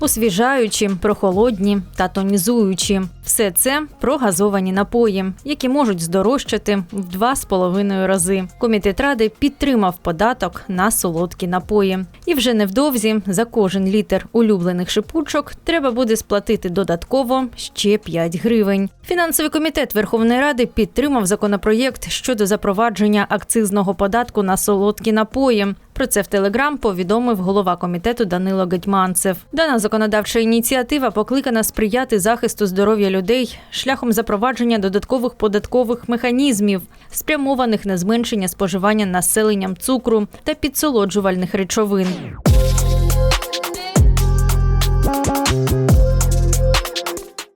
освіжаючі, прохолодні та тонізуючі. Все це про газовані напої, які можуть здорожчати в два з половиною рази. Комітет ради підтримав податок на солодкі напої. І вже невдовзі за кожен літр улюблених шипучок треба буде сплатити додатково ще 5 гривень. Фінансовий комітет Верховної Ради підтримав законопроєкт щодо запровадження акцизного податку на солодкі напої. Про це в Телеграм повідомив голова комітету Данило Гетьманцев. Дана законодавча ініціатива покликана сприяти захисту здоров'я людей шляхом запровадження додаткових податкових механізмів, спрямованих на зменшення споживання населенням цукру та підсолоджувальних речовин.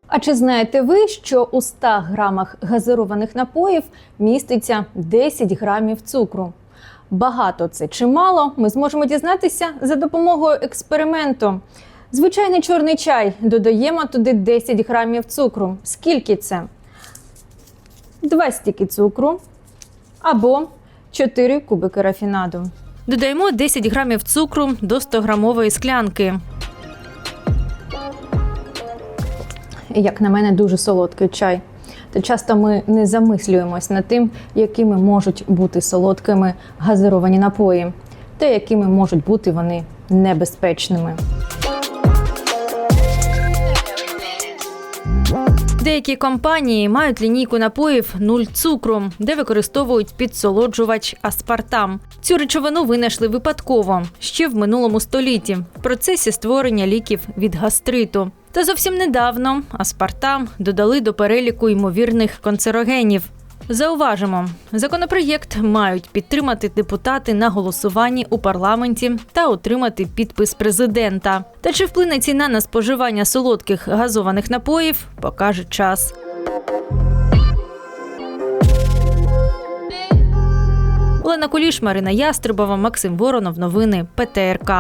А чи знаєте ви, що у 100 грамах газированих напоїв міститься 10 грамів цукру? Багато це чи мало, ми зможемо дізнатися за допомогою експерименту. Звичайний чорний чай додаємо туди 10 грамів цукру. Скільки це? Два стіки цукру або 4 кубики рафінаду. Додаємо 10 грамів цукру до 100 грамової склянки. Як на мене, дуже солодкий чай. Та часто ми не замислюємось над тим, якими можуть бути солодкими газировані напої, та якими можуть бути вони небезпечними. Деякі компанії мають лінійку напоїв нуль цукру, де використовують підсолоджувач аспартам. Цю речовину винайшли випадково ще в минулому столітті в процесі створення ліків від гастриту. Та зовсім недавно аспартам додали до переліку ймовірних канцерогенів. Зауважимо, законопроєкт мають підтримати депутати на голосуванні у парламенті та отримати підпис президента. Та чи вплине ціна на споживання солодких газованих напоїв, покаже час. Олена Куліш, Марина Ястребова, Максим Воронов. Новини ПТРК.